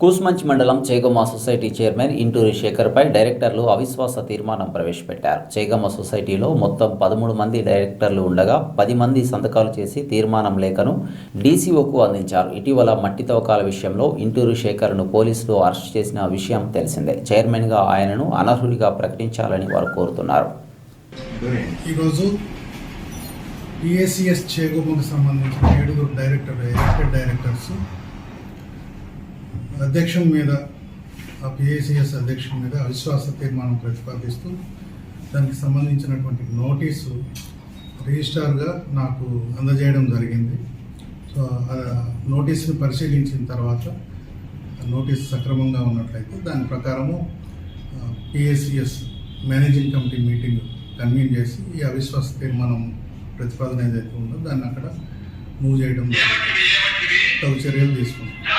కూస్మంచి మండలం Chegamma society chairman Inturi శేఖర్పై డైరెక్టర్లు అవిశ్వాస తీర్మానం ప్రవేశపెట్టారు. చేగమ్మ సొసైటీలో మొత్తం పదమూడు మంది డైరెక్టర్లు ఉండగా పది మంది సంతకాలు చేసి తీర్మానం లేఖను డీసీఓకు అందించారు. ఇటీవల మట్టి తవ్వకాల విషయంలో ఇంటూరి శేఖర్ను పోలీసులు అరెస్ట్ చేసిన విషయం తెలిసిందే. చైర్మన్గా ఆయనను అనర్హుడిగా ప్రకటించాలని వారు కోరుతున్నారు. ఈరోజు చేగోమకు సంబంధించిన ఏడుగురు డైరెక్టర్ ఎలక్టెడ్ డైరెక్టర్స్ అధ్యక్షుని మీద ఆ పిఏసిఎస్ అధ్యక్షుని మీద అవిశ్వాస తీర్మానం ప్రతిపాదిస్తూ దానికి సంబంధించినటువంటి నోటీసు రిజిస్టార్గా నాకు అందజేయడం జరిగింది. సో ఆ నోటీసుని పరిశీలించిన తర్వాత నోటీస్ సక్రమంగా ఉన్నట్లయితే దాని ప్రకారము PACS managing committee meeting convene చేసి ఈ అవిశ్వాస తీర్మానం ప్రతిపాదన ఏదైతే ఉందో దాన్ని అక్కడ మూవ్ చేయడం తగు చర్యలు తీసుకుంటాం